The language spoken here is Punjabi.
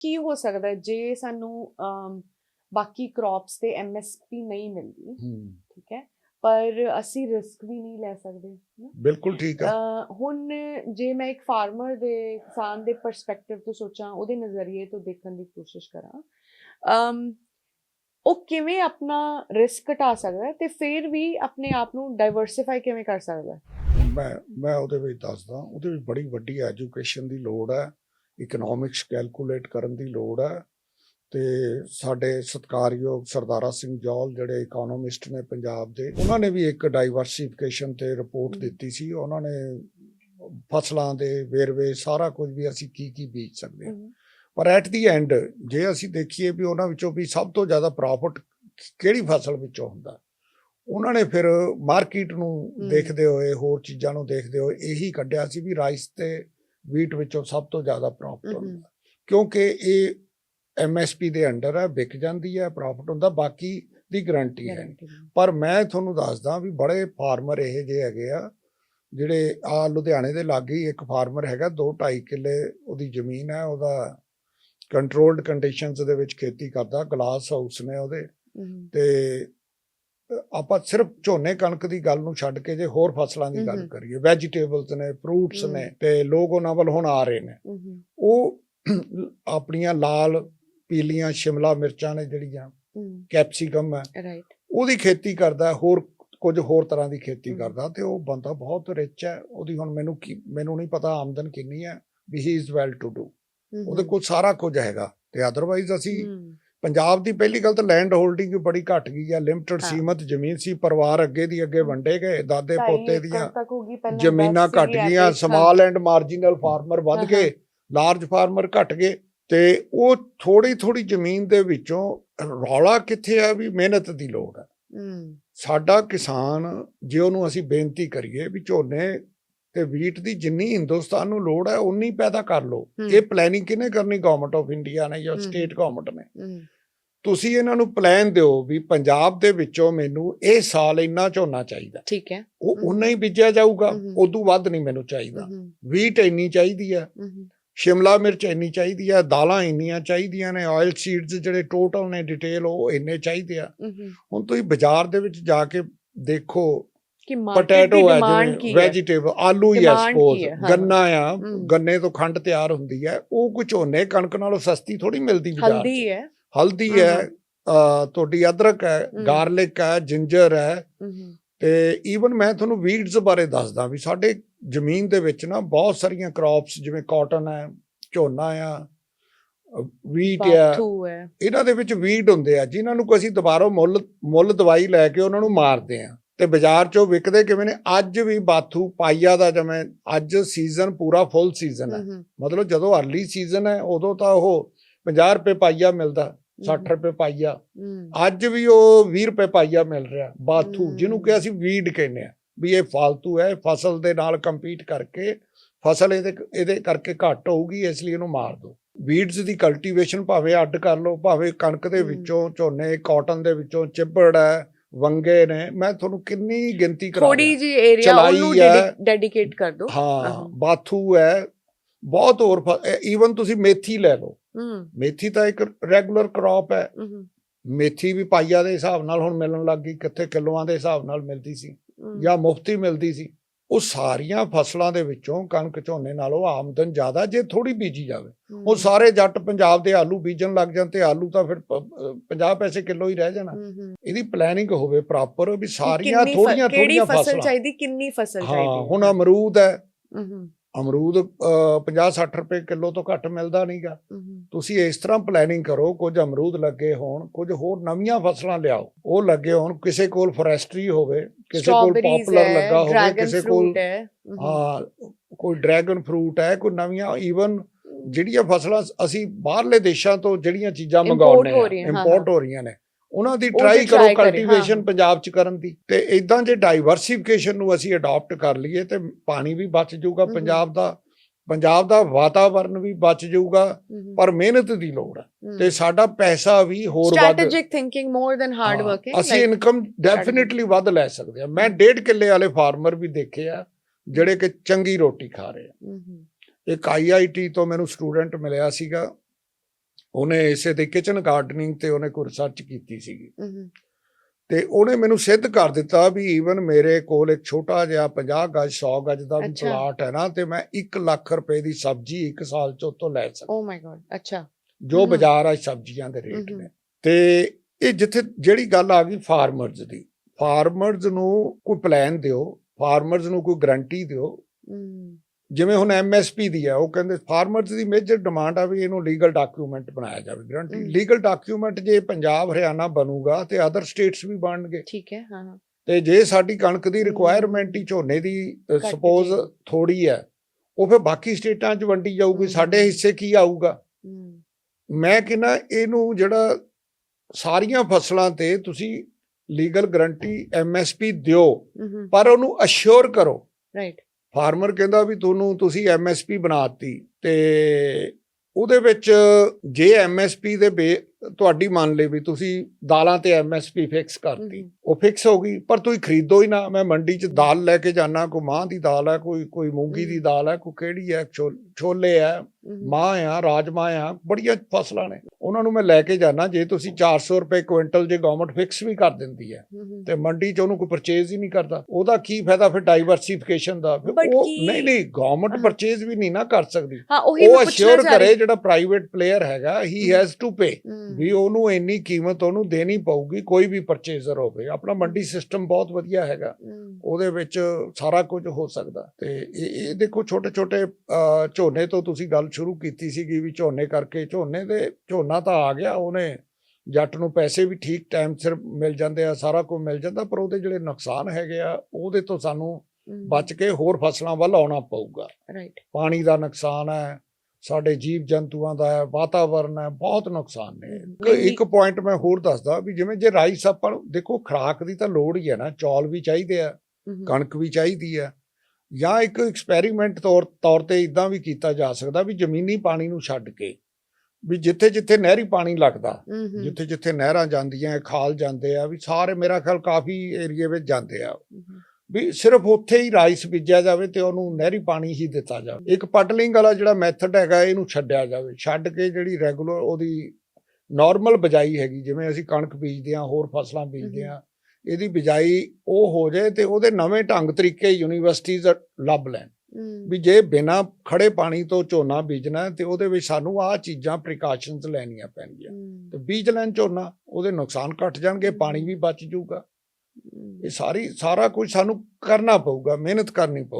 ਕੀ ਹੋ ਸਕਦਾ ਜੇ ਸਾਨੂੰ ਬਾਕੀ ਕ੍ਰੌਪਸ ਤੇ ਐਮਐਸਪੀ ਨਹੀਂ ਮਿਲਦੀ ਠੀਕ ਹੈ? ਪਰ ਅਸੀਂ ਰਿਸਕ ਵੀ ਨਹੀਂ ਲੈ ਸਕਦੇ ਬਿਲਕੁਲ ਠੀਕ ਹੈ ਹੁਣ ਜੇ ਮੈਂ ਇੱਕ ਫਾਰਮਰ ਦੇ ਕਿਸਾਨ ਦੇ ਪਰਸਪੈਕਟਿਵ ਤੋਂ ਸੋਚਾਂ ਉਹਦੇ ਨਜ਼ਰੀਏ ਤੋਂ ਦੇਖਣ ਦੀ ਕੋਸ਼ਿਸ਼ ਕਰਾਂ ਉਹ ਕਿਵੇਂ ਆਪਣਾ ਰਿਸਕ ਘਟਾ ਸਕਦਾ ਤੇ ਫਿਰ ਵੀ ਆਪਣੇ ਆਪ ਨੂੰ ਡਾਈਵਰਸਿਫਾਈ ਕਿਵੇਂ ਕਰ ਸਕਦਾ ਮੈਂ ਮੈਂ ਉਹਦੇ ਵਿੱਚ ਦੱਸਦਾ ਉਹਦੇ ਵਿੱਚ ਬੜੀ ਵੱਡੀ ਐਜੂਕੇਸ਼ਨ ਦੀ ਲੋੜ ਹੈ। ਇਕਨੋਮਿਕਸ ਕੈਲਕੂਲੇਟ ਕਰਨ ਦੀ ਲੋੜ ਹੈ ਤੇ ਸਾਡੇ ਸਤਕਾਰਯੋਗ ਸਰਦਾਰਾ ਸਿੰਘ ਜੌਲ ਜਿਹੜੇ ਇਕਨੋਮਿਸਟ ਨੇ ਪੰਜਾਬ ਦੇ ਉਹਨਾਂ ਨੇ ਵੀ ਇੱਕ ਡਾਈਵਰਸਿਫਿਕੇਸ਼ਨ ਤੇ ਰਿਪੋਰਟ। ਦਿੱਤੀ ਸੀ। ਉਹਨਾਂ ਨੇ ਫਸਲਾਂ ਦੇ ਵੇਰਵੇ ਸਾਰਾ ਕੁਝ ਵੀ ਅਸੀਂ ਕੀ ਕੀ ਬੀਜ ਸਕਦੇ ਹਾਂ। ਪਰ ਐਟ ਦੀ ਐਂਡ ਜੇ ਅਸੀਂ ਦੇਖੀਏ ਵੀ ਉਹਨਾਂ ਵਿੱਚੋਂ ਵੀ ਸਭ ਤੋਂ ਜ਼ਿਆਦਾ ਪ੍ਰੋਫਿਟ ਕਿਹੜੀ ਫਸਲ ਵਿੱਚੋਂ ਹੁੰਦਾ? ਉਹਨਾਂ ਨੇ ਫਿਰ ਮਾਰਕੀਟ ਨੂੰ। ਦੇਖਦੇ ਹੋਏ ਹੋਰ ਚੀਜ਼ਾਂ ਨੂੰ ਦੇਖਦੇ ਹੋਏ ਇਹੀ ਕੱਢਿਆ ਸੀ ਵੀ ਰਾਈਸ ਤੇ ਵੀਟ ਵਿੱਚੋਂ ਸਭ ਤੋਂ ਜ਼ਿਆਦਾ ਪ੍ਰੋਫਿਟ। ਹੁੰਦਾ ਕਿਉਂਕਿ ਇਹ ਐਮਐਸਪੀ ਦੇ ਅੰਡਰ ਹੈ ਵਿਕ ਜਾਂਦੀ ਹੈ ਪ੍ਰੋਫਿਟ ਹੁੰਦਾ ਬਾਕੀ ਦੀ ਗਾਰੰਟੀ ਹੈ। ਪਰ ਮੈਂ ਤੁਹਾਨੂੰ ਦੱਸਦਾ ਵੀ ਬੜੇ ਫਾਰਮਰ ਇਹ ਜਿਹੇ ਹੈਗੇ ਆ ਜਿਹੜੇ ਆ ਲੁਧਿਆਣੇ ਦੇ ਲਾਗੇ ਹੀ ਇੱਕ ਫਾਰਮਰ ਹੈਗਾ 2.5 ਕਿੱਲੇ ਉਹਦੀ ਜ਼ਮੀਨ ਹੈ ਉਹਦਾ ਕੰਟਰੋਲਡ ਕੰਡੀਸ਼ਨਸ ਦੇ ਵਿੱਚ ਖੇਤੀ ਕਰਦਾ ਗਲਾਸ ਹਾਊਸ ਨੇ ਉਹਦੇ ਤੇ ਆਪਾਂ ਸਿਰਫ ਝੋਨੇ ਕਣਕ ਦੀ ਗੱਲ ਨੂੰ ਛੱਡ ਕੇ ਜੇ ਹੋਰ ਫਸਲਾਂ ਦੀ ਗੱਲ। ਕਰੀਏ ਵੈਜੀਟੇਬਲਸ ਨੇ ਫਰੂਟਸ। ਨੇ ਤੇ ਲੋਕ ਉਹਨਾਂ ਵੱਲ ਹੁਣ ਆ ਰਹੇ ਨੇ। ਉਹ ਆਪਣੀਆਂ ਲਾਲ ਪੀਲੀਆਂ ਸ਼ਿਮਲਾ ਮਿਰਚਾਂ ਨੇ ਜਿਹੜੀਆਂ ਕੈਪਸਿਕਮ ਹੈ right, ਉਹਦੀ ਖੇਤੀ ਕਰਦਾ ਹੋਰ ਕੁਝ ਹੋਰ ਤਰ੍ਹਾਂ ਦੀ ਖੇਤੀ। ਕਰਦਾ ਤੇ ਉਹ ਬੰਦਾ ਬਹੁਤ ਰਿਚ ਹੈ। ਉਹਦੀ ਹੁਣ ਮੈਨੂੰ ਕੀ ਮੈਨੂੰ ਨਹੀਂ ਪਤਾ ਆਮਦਨ ਕਿੰਨੀ ਹੈ ਵੀ ਹੀ ਇਜ਼ ਵੈਲ ਟੂ ਡੂ ਉਹਦੇ ਕੋਲ ਸਾਰਾ ਕੁਝ ਹੈਗਾ ਤੇ ਅਦਰਵਾਈਜ਼ ਅਸੀਂ ਪੰਜਾਬ ਦੀ ਪਹਿਲੀ ਗੱਲ ਤਾਂ ਲੈਂਡ ਹੋਲਡਿੰਗ ਬੜੀ ਘਟ ਗਈ ਹੈ ਲਿਮਟਿਡ। ਸੀਮਤ ਜ਼ਮੀਨ ਸੀ ਪਰਿਵਾਰ ਅੱਗੇ ਦੀ ਅੱਗੇ। ਵੰਡੇ ਗਏ ਦਾਦੇ ਪੋਤੇ ਦੀਆਂ ਜ਼ਮੀਨਾਂ ਘਟ ਗਈਆਂ ਸਮਾਲ ਐਂਡ ਮਾਰਜੀਨਲ ਫਾਰਮਰ ਵੱਧ ਗਏ ਲਾਰਜ ਫਾਰਮਰ ਘਟ ਗਏ ਤੇ ਉਹ ਥੋੜੀ ਥੋੜੀ ਜ਼ਮੀਨ ਦੇ ਵਿੱਚੋਂ ਰੌਲਾ ਕਿੱਥੇ ਆ ਵੀ ਮਿਹਨਤ ਦੀ ਲੋੜ ਹੈ ਹਮ, ਸਾਡਾ ਕਿਸਾਨ ਜੇ ਉਹਨੂੰ ਅਸੀਂ ਬੇਨਤੀ ਕਰੀਏ ਵੀ ਝੋਨੇ ਤੇ ਵੀਟ ਦੀ ਜਿੰਨੀ ਹਿੰਦੁਸਤਾਨ ਨੂੰ ਲੋੜ ਹੈ ਉਨੀ ਪੈਦਾ ਕਰ ਲਓ। ਇਹ ਪਲੈਨਿੰਗ ਕਿਹਨੇ ਕਰਨੀ? ਗਵਰਨਮੈਂਟ ਆਫ ਇੰਡੀਆ ਨੇ ਜਾਂ। ਸਟੇਟ ਗਵਰਨਮੈਂਟ ਨੇ। ਤੁਸੀਂ ਇਹਨਾਂ ਨੂੰ ਪਲਾਨ ਦਿਓ ਵੀ ਪੰਜਾਬ ਦੇ ਵਿੱਚੋਂ ਮੈਨੂੰ ਇਹ ਸਾਲ ਇੰਨਾ ਝੋਨਾ ਚਾਹੀਦਾ। ਠੀਕ ਹੈ। ਉਹ। ਉਨਾ ਹੀ ਬੀਜਿਆ ਜਾਊਗਾ। ਉਦੋਂ ਵੱਧ ਨਹੀਂ ਮੈਨੂੰ ਚਾਹੀਦਾ। ਵੀਟ ਇੰਨੀ ਚਾਹੀਦੀ ਹੈ। ਸ਼ਿਮਲਾ ਮਿਰਚ ਇੰਨੀ ਚਾਹੀਦੀ ਹੈ ਦਾਲਾਂ ਇੰਨੀਆਂ ਚਾਹੀਦੀਆਂ ਨੇ ਆਇਲ ਸੀਡਸ ਜਿਹੜੇ ਟੋਟਲ ਨੇ ਡਿਟੇਲ ਉਹ ਇੰਨੇ ਚਾਹੀਦੇ ਆ। ਹੁਣ ਤੁਸੀਂ ਬਾਜ਼ਾਰ ਦੇ ਵਿੱਚ ਜਾ ਕੇ ਦੇਖੋ ਕਿ ਮਾਰਕੀਟ ਪੋਟੈਟੋ ਦੀ ਡਿਮਾਂਡ ਕੀ ਹੈ? ਵੈਜੀਟੇਬਲ ਆਲੂ ਹੀ ਸਪੋਜ਼। ਗੰਨਾ ਆ। ਗੰਨੇ ਤੋਂ ਖੰਡ ਤਿਆਰ ਹੁੰਦੀ ਹੈ ਉਹ ਕੁਝ ਝੋਨੇ ਕਣਕ ਨਾਲੋਂ ਸਸਤੀ ਥੋੜੀ ਮਿਲਦੀ ਬਾਜ਼ਾਰ ਹਲਦੀ ਹੈ। ਹਲਦੀ ਹੈ ਤੁਹਾਡੀ ਅਦਰਕ ਹੈ। ਗਾਰਲਿਕ ਹੈ ਜਿੰਜਰ ਹੈ। ਤੇ ਈਵਨ ਮੈਂ ਤੁਹਾਨੂੰ ਵੀਡਸ ਬਾਰੇ ਦੱਸਦਾ ਵੀ ਸਾਡੇ ਜ਼ਮੀਨ ਦੇ ਵਿੱਚ ਨਾ ਬਹੁਤ ਸਾਰੀਆਂ ਕ੍ਰੌਪਸ ਜਿਵੇਂ ਕਾਟਨ ਹੈ ਝੋਨਾ ਆ ਵੀਟ ਆ। ਇਹਨਾਂ ਦੇ ਵਿੱਚ ਵੀਡ ਹੁੰਦੇ ਆ ਜਿਨ੍ਹਾਂ ਨੂੰ ਕੋਈ ਅਸੀਂ ਦੁਬਾਰਾ ਮੁੱਲ ਮੁੱਲ ਦਵਾਈ ਲੈ ਕੇ ਉਹਨਾਂ ਨੂੰ ਮਾਰਦੇ ਆ। ਤੇ ਬਾਜ਼ਾਰ 'ਚੋਂ ਵਿਕਦੇ ਕਿਵੇਂ ਨੇ? ਅੱਜ ਵੀ ਬਾਥੂ ਪਾਈਆ ਦਾ ਜਿਵੇਂ ਅੱਜ ਸੀਜ਼ਨ ਪੂਰਾ ਫੁੱਲ ਸੀਜ਼ਨ ਹੈ। ਮਤਲਬ ਜਦੋਂ ਅਰਲੀ ਸੀਜ਼ਨ ਹੈ ਉਦੋਂ ਤਾਂ ਉਹ 50 ਰੁਪਏ ਪਾਈਆ ਮਿਲਦਾ 60 ਹਮ, ਰੁਪਏ ਪਾਈਆ। ਅੱਜ ਵੀ ਉਹ 20 ਰੁਪਏ ਪਾਈਆ ਮਿਲ ਰਿਹਾ ਬਾਥੂ। ਜਿਹਨੂੰ ਕਿ ਅਸੀਂ ਵੀਡ ਕਹਿੰਦੇ ਆ ਵੀ ਇਹ ਫਾਲਤੂ ਹੈ ਫਸਲ ਦੇ ਨਾਲ ਕੰਪੀਟ ਕਰਕੇ ਫਸਲ ਇਹਦੇ ਇਹਦੇ ਕਰਕੇ ਘੱਟ ਹੋਊਗੀ ਇਸ ਲਈ ਇਹਨੂੰ ਮਾਰ ਦਿਓ। ਵੀਡਸ ਦੀ ਕਲਟੀਵੇਸ਼ਨ ਭਾਵੇਂ ਅੱਡ ਕਰ ਲਓ ਭਾਵੇਂ ਕਣਕ ਦੇ। ਵਿੱਚੋਂ ਝੋਨੇ ਕਾਟਨ ਦੇ ਵਿੱਚੋਂ ਚਿੱਬੜ ਹੈ ਵੰਗੇ ਨੇ ਮੈਂ ਤੁਹਾਨੂੰ ਕਿੰਨੀ ਗਿਣਤੀ ਕਰਾ ਥੋੜੀ। ਜੀ ਏਰੀਆ ਉਹਨੂੰ। ਡੈਡੀਕੇਟ ਕਰ ਦਿਓ ਹਾਂ। ਬਾਥੂ ਹੈ ਬਹੁਤ ਹੋਰ ਈਵਨ ਤੁਸੀਂ ਮੇਥੀ ਲੈ ਲਓ। ਮੇਥੀ ਤਾਂ ਇੱਕ ਰੈਗੂਲਰ ਕ੍ਰੌਪ ਹੈ। ਮੇਥੀ ਵੀ ਪਾਈਆ ਦੇ ਹਿਸਾਬ ਨਾਲ ਹੁਣ ਮਿਲਣ ਲੱਗ ਗਈ ਕਿੱਥੇ ਕਿਲੋਆਂ ਦੇ ਹਿਸਾਬ ਨਾਲ ਮਿਲਦੀ ਸੀ ਜਾਂ ਮੁਫਤੀ ਮਿਲਦੀ ਸੀ। ਉਹ ਸਾਰੀਆਂ ਫਸਲਾਂ ਦੇ ਵਿੱਚੋਂ ਕਣਕ ਝੋਨੇ ਨਾਲੋਂ ਆਮਦਨ ਜ਼ਿਆਦਾ ਜੇ ਥੋੜੀ ਬੀਜੀ ਜਾਵੇ। ਉਹ ਸਾਰੇ ਜੱਟ ਪੰਜਾਬ ਦੇ ਆਲੂ ਬੀਜਣ ਲੱਗ ਜਾਣ ਤੇ ਆਲੂ ਤਾਂ ਫਿਰ 50 ਪੈਸੇ ਕਿਲੋ ਹੀ ਰਹਿ ਜਾਣਾ। ਇਹਦੀ ਪਲੈਨਿੰਗ ਹੋਵੇ ਪ੍ਰੋਪਰ ਵੀ ਸਾਰੀਆਂ ਥੋੜੀਆਂ ਥੋੜੀਆਂ ਫਸਲ ਫਸਲਾਂ। ਚਾਹੀਦੀ ਕਿੰਨੀ ਫਸਲ ਚਾਹੀਦੀ? ਹਾਂ? ਹੁਣ ਅਮਰੂਦ ਹੈ। ਅਮਰੂਦ 50 60 ਰੁਪਏ ਕਿਲੋ ਤੋਂ ਘੱਟ ਮਿਲਦਾ ਨਹੀਂਗਾ ਤੁਸੀਂ ਇਸ ਤਰ੍ਹਾਂ ਪਲੈਨਿੰਗ ਕਰੋ ਕੁਝ ਅਮਰੂਦ ਲੱਗੇ ਹੋਣ ਕੁਝ ਹੋਰ ਨਵੀਆਂ ਫਸਲਾਂ ਲਿਆਓ। ਉਹ ਲੱਗੇ ਹੋਣ ਕਿਸੇ ਕੋਲ ਫੋਰੈਸਟਰੀ ਹੋਵੇ ਕਿਸੇ ਕੋਲ ਪਪੂਲਰ ਲੱਗਾ ਹੋਵੇ ਕਿਸੇ ਕੋਲ ਹੈ ਕੋਈ ਡਰੈਗਨ ਫਰੂਟ ਹੈ ਕੋਈ ਨਵੀਆਂ ਈਵਨ ਜਿਹੜੀਆਂ ਫਸਲਾਂ ਅਸੀਂ ਬਾਹਰਲੇ ਦੇਸ਼ਾਂ ਤੋਂ ਜਿਹੜੀਆਂ ਚੀਜ਼ਾਂ ਮੰਗਾਉਂਦੇ ਆ ਇੰਪੋਰਟ ਹੋ ਰਹੀਆਂ ਨੇ। ਉਹਨਾਂ ਦੀ ਟਰਾਈ ਕਰੋ ਕਲਟੀਵੇਸ਼ਨ। ਪੰਜਾਬ 'ਚ ਕਰਨ ਦੀ। ਤੇ ਇਦਾਂ ਜੇ ਡਾਈਵਰਸਿਫਿਕੇਸ਼ਨ ਨੂੰ ਅਸੀਂ ਅਡਾਪਟ ਕਰ ਲਈਏ ਤੇ ਪਾਣੀ ਵੀ ਬਚ ਜਾਊਗਾ। ਪੰਜਾਬ ਦਾ ਪੰਜਾਬ ਦਾ ਵਾਤਾਵਰਨ ਵੀ ਬਚ ਜਾਊਗਾ ਪਰ ਮਿਹਨਤ ਦੀ ਲੋੜ ਹੈ। ਤੇ ਸਾਡਾ ਪੈਸਾ ਵੀ ਹੋਰ ਵੱਧ strategic thinking more than hard ਹਾਂ, working ਅਸੀਂ ਇਨਕਮ ਡੈਫੀਨਿਟਲੀ ਵੱਧ ਲੈ ਸਕਦੇ ਹਾਂ। ਮੈਂ ਡੇਢ ਕਿੱਲੇ ਵਾਲੇ ਫਾਰਮਰ ਵੀ ਦੇਖੇ ਆ ਜਿਹੜੇ ਕਿ ਚੰਗੀ ਰੋਟੀ ਖਾ ਰਹੇ ਆ। ਇੱਕ ਆਈਆਈਟੀ ਤੋਂ ਮੈਨੂੰ ਸਟੂਡੈਂਟ ਮਿਲਿਆ ਸੀਗਾ ਉਹਨੇ ਇਸੇ ਤੇ ਕਿਚਨ ਗਾਰਡਨਿੰਗ ਤੇ ਉਹਨੇ ਕੋਈ ਰਿਸਰਚ ਕੀਤੀ ਸੀਗੀ। ਤੇ ਉਹਨੇ ਮੈਨੂੰ ਸਿੱਧ ਕਰ ਦਿੱਤਾ ਵੀ ਈਵਨ ਮੇਰੇ ਕੋਲ ਇੱਕ ਛੋਟਾ ਜਿਹਾ 50 ਗਜ 100 ਗਜ ਦਾ ਵੀ। ਪਲਾਟ ਹੈ ਨਾ ਤੇ ਮੈਂ 1 ਲੱਖ ਰੁਪਏ ਦੀ ਸਬਜ਼ੀ ਇੱਕ ਸਾਲ ਚ ਉਤੋਂ ਲੈ ਸਕਦਾ। ਓ ਮਾਈ ਗॉड ਅੱਛਾ। ਜੋ। ਬਾਜ਼ਾਰ ਆ ਸਬਜ਼ੀਆਂ ਦੇ ਰੇਟ। ਨੇ। ਤੇ ਇਹ ਜਿੱਥੇ ਜਿਹੜੀ ਗੱਲ ਆ ਗਈ ਫਾਰਮਰਜ਼ ਦੀ। ਫਾਰਮਰਜ਼ ਨੂੰ ਕੋਈ ਪਲਾਨ ਦਿਓ ਫਾਰਮਰਜ਼ ਨੂੰ ਕੋਈ ਗਰੰਟੀ ਦਿਓ। ਜਿਵੇਂ ਹੁਣ ਐਮਐਸਪੀ ਦੀ ਆ ਉਹ ਕਹਿੰਦੇ ਫਾਰਮਰਜ਼ ਦੀ ਮੇਜਰ ਡਿਮਾਂਡ ਆ ਵੀ ਇਹਨੂੰ ਲੀਗਲ ਡਾਕੂਮੈਂਟ ਬਣਾਇਆ ਜਾਵੇ ਗਰੰਟੀ। ਲੀਗਲ ਡਾਕੂਮੈਂਟ ਜੇ ਪੰਜਾਬ ਹਰਿਆਣਾ ਬਣੂਗਾ ਤੇ ਅਦਰ ਸਟੇਟਸ ਵੀ ਬਣਨਗੇ ਠੀਕ ਹੈ ਹਾਂ ਹਾਂ ਤੇ ਜੇ ਸਾਡੀ ਕਣਕ ਦੀ। ਰਿਕੁਆਇਰਮੈਂਟ ਹੀ ਝੋਨੇ ਦੀ ਸਪੋਜ਼। ਥੋੜੀ ਹੈ ਉਹ ਫਿਰ ਬਾਕੀ ਸਟੇਟਾਂ 'ਚ ਵੰਡੀ ਜਾਊਗੀ। ਸਾਡੇ ਹਿੱਸੇ ਕੀ ਆਊਗਾ ਮੈਂ ਕਹਿੰਦਾ ਇਹਨੂੰ ਜਿਹੜਾ ਸਾਰੀਆਂ ਫਸਲਾਂ ਤੇ ਤੁਸੀਂ ਲੀਗਲ ਗਰੰਟੀ ਐਮਐਸਪੀ ਦਿਓ ਪਰ ਉਹਨੂੰ ਅਸ਼ੋਰ ਕਰੋ ਰਾਈਟ ਫਾਰਮਰ ਕਹਿੰਦਾ ਵੀ ਤੁਹਾਨੂੰ ਤੁਸੀਂ ਐਮਐਸਪੀ ਬਣਾਤੀ ਤੇ ਉਹਦੇ ਵਿੱਚ ਜੇ ਐਮਐਸਪੀ ਦੇ ਬੇ, ਤੁਹਾਡੀ ਮੰਨ ਲਈ ਵੀ ਤੁਸੀਂ ਦਾਲਾਂ ਤੇ ਐਮਐਸਪੀ ਫਿਕਸ ਕਰਤੀ। ਉਹ ਫਿਕਸ ਹੋ ਗਈ। ਪਰ ਤੁਸੀਂ ਖਰੀਦੋ ਹੀ ਨਾ। ਮੈਂ ਮੰਡੀ 'ਚ ਦਾਲ ਲੈ ਕੇ ਜਾਣਾ ਕੋਈ ਮਾਂ ਦੀ ਦਾਲ ਹੈ ਕੋਈ ਕੋਈ ਮੂੰਗੀ ਦੀ। ਦਾਲ ਹੈ ਕੋਈ ਕਿਹੜੀ ਹੈ ਛੋਲੇ ਹੈ ਮਾਂ ਆ ਰਾਜਮਾਂ ਆ ਬੜੀਆਂ ਫਸਲਾਂ ਨੇ। ਉਹਨਾਂ ਨੂੰ ਮੈਂ ਲੈ ਕੇ ਜਾਣਾ ਜੇ ਤੁਸੀਂ 400 ਰੁਪਏ ਕੁਇੰਟਲ ਜੇ ਗਵਰਨਮੈਂਟ ਫਿਕਸ ਵੀ ਕਰ ਦਿੰਦੀ ਹੈ ਤੇ ਮੰਡੀ 'ਚ ਉਹਨੂੰ ਕੋਈ ਪਰਚੇਜ਼ ਹੀ ਨਹੀਂ ਕਰਦਾ। ਉਹਦਾ ਕੀ ਫਾਇਦਾ ਫਿਰ ਡਾਈਵਰਸਿਫਿਕੇਸ਼ਨ ਦਾ? ਉਹ ਨਹੀਂ ਨਹੀਂ ਗਵਰਨਮੈਂਟ। ਪਰਚੇਜ਼ ਵੀ ਨਹੀਂ ਨਾ ਕਰ ਸਕਦੀ। ਉਹੀ ਅਸ਼ੋਰ ਕਰੇ ਜਿਹੜਾ ਪ੍ਰਾਈਵੇਟ ਪਲੇਅਰ ਹੈਗਾ ਹੀ। ਹੈਜ਼ ਟੂ ਪੇ ਵੀ ਉਹਨੂੰ ਇੰਨੀ ਕੀਮਤ ਉਹਨੂੰ ਦੇਣੀ ਪਊਗੀ ਕੋਈ ਵੀ ਪਰਚੇਜ਼ਰ ਹੋਵੇ। ਆਪਣਾ ਮੰਡੀ ਸਿਸਟਮ ਬਹੁਤ ਵਧੀਆ ਹੈਗਾ। ਉਹਦੇ ਵਿੱਚ ਸਾਰਾ ਕੁਝ ਹੋ ਸਕਦਾ। ਤੇ ਇਹ ਦੇਖੋ ਛੋਟੇ ਛੋਟੇ ਝੋਨੇ ਤੋਂ ਤੁਸੀਂ ਗੱਲ ਸ਼ੁਰੂ ਕੀਤੀ ਸੀਗੀ ਵੀ ਝੋਨੇ ਕਰਕੇ ਝੋਨੇ ਦੇ ਝੋਨਾ ਤਾਂ ਆ ਗਿਆ ਉਹਨੇ ਜੱਟ ਨੂੰ ਪੈਸੇ ਵੀ ਠੀਕ ਟਾਈਮ ਸਿਰ ਮਿਲ ਜਾਂਦੇ ਆ ਸਾਰਾ ਕੁਝ ਮਿਲ ਜਾਂਦਾ ਪਰ ਉਹਦੇ ਜਿਹੜੇ ਨੁਕਸਾਨ ਹੈਗੇ ਆ ਉਹਦੇ ਤੋਂ ਸਾਨੂੰ ਬਚ ਕੇ ਹੋਰ ਫਸਲਾਂ ਵੱਲ ਆਉਣਾ ਪਊਗਾ। ਰਾਈਟ ਪਾਣੀ ਦਾ ਨੁਕਸਾਨ ਹੈ ਸਾਡੇ ਜੀਵ ਜੰਤੂਆਂ ਦਾ ਹੈ ਵਾਤਾਵਰਨ ਹੈ ਬਹੁਤ ਨੁਕਸਾਨ ਨੇ। ਇੱਕ- ਪੁਆਇੰਟ ਮੈਂ ਹੋਰ ਦੱਸਦਾ ਵੀ ਜਿਵੇਂ ਜੇ ਰਾਈਸ ਆਪਾਂ ਨੂੰ ਦੇਖੋ ਖੁਰਾਕ ਦੀ ਤਾਂ ਲੋੜ ਹੀ ਹੈ ਨਾ ਚੌਲ ਵੀ ਚਾਹੀਦੇ ਆ ਕਣਕ ਵੀ ਚਾਹੀਦੀ ਹੈ। ਜਾਂ ਇੱਕ ਐਕਸਪੈਰੀਮੈਂਟ ਤੌਰ ਤੌਰ ਤੇ ਇਦਾਂ ਵੀ ਕੀਤਾ ਜਾ ਸਕਦਾ ਵੀ ਜ਼ਮੀਨੀ ਪਾਣੀ ਨੂੰ ਛੱਡ ਕੇ ਵੀ ਜਿੱਥੇ ਜਿੱਥੇ ਨਹਿਰੀ ਪਾਣੀ ਲੱਗਦਾ ਜਿੱਥੇ ਜਿੱਥੇ ਨਹਿਰਾਂ ਜਾਂਦੀਆਂ ਖਾਲ ਜਾਂਦੇ ਆ ਵੀ ਸਾਰੇ ਮੇਰਾ ਖਿਆਲ ਕਾਫੀ ਏਰੀਏ ਵਿੱਚ ਜਾਂਦੇ ਆ। ਵੀ ਸਿਰਫ ਉੱਥੇ ਹੀ ਰਾਈਸ ਬੀਜਿਆ ਜਾਵੇ ਤੇ ਉਹਨੂੰ ਨਹਿਰੀ ਪਾਣੀ ਹੀ ਦਿੱਤਾ ਜਾਵੇ। ਇੱਕ ਪਟਲਿੰਗ ਵਾਲਾ ਜਿਹੜਾ ਮੈਥਡ ਹੈਗਾ ਇਹਨੂੰ ਛੱਡਿਆ ਜਾਵੇ। ਛੱਡ ਕੇ ਜਿਹੜੀ ਰੈਗੂਲਰ ਉਹਦੀ ਨਾਰਮਲ ਬਿਜਾਈ ਹੈਗੀ ਜਿਵੇਂ ਅਸੀਂ ਕਣਕ ਬੀਜਦੇ ਹਾਂ ਹੋਰ ਫਸਲਾਂ ਬੀਜਦੇ ਹਾਂ ਇਹਦੀ ਬਿਜਾਈ ਉਹ ਹੋ ਜਾਏ ਤੇ ਉਹਦੇ ਨਵੇਂ ਢੰਗ ਤਰੀਕੇ ਯੂਨੀਵਰਸਿਟੀਜ਼ ਲੱਭ ਲੈਣ। ਵੀ ਜੇ ਬਿਨਾ ਖੜੇ ਪਾਣੀ ਤੋਂ ਝੋਨਾ ਬੀਜਣਾ ਤੇ ਉਹਦੇ ਵਿੱਚ ਸਾਨੂੰ ਆਹ ਚੀਜ਼ਾਂ ਪ੍ਰੀਕਾਸ਼ਨਸ ਲੈਣੀਆਂ ਪੈਣਗੀਆਂ। ਤੇ ਬੀਜ ਲੈਣ ਝੋਨਾ ਉਹਦੇ ਨੁਕਸਾਨ ਘਟ ਜਾਣਗੇ ਪਾਣੀ ਵੀ ਬਚ ਜਾਊਗਾ। ਇਹ ਸਾਰੀ ਸਾਰਾ ਕੁਝ ਸਾਨੂੰ ਕਰਨਾ ਪਊਗਾ ਮਿਹਨਤ ਕਰਨੀ ਪਊ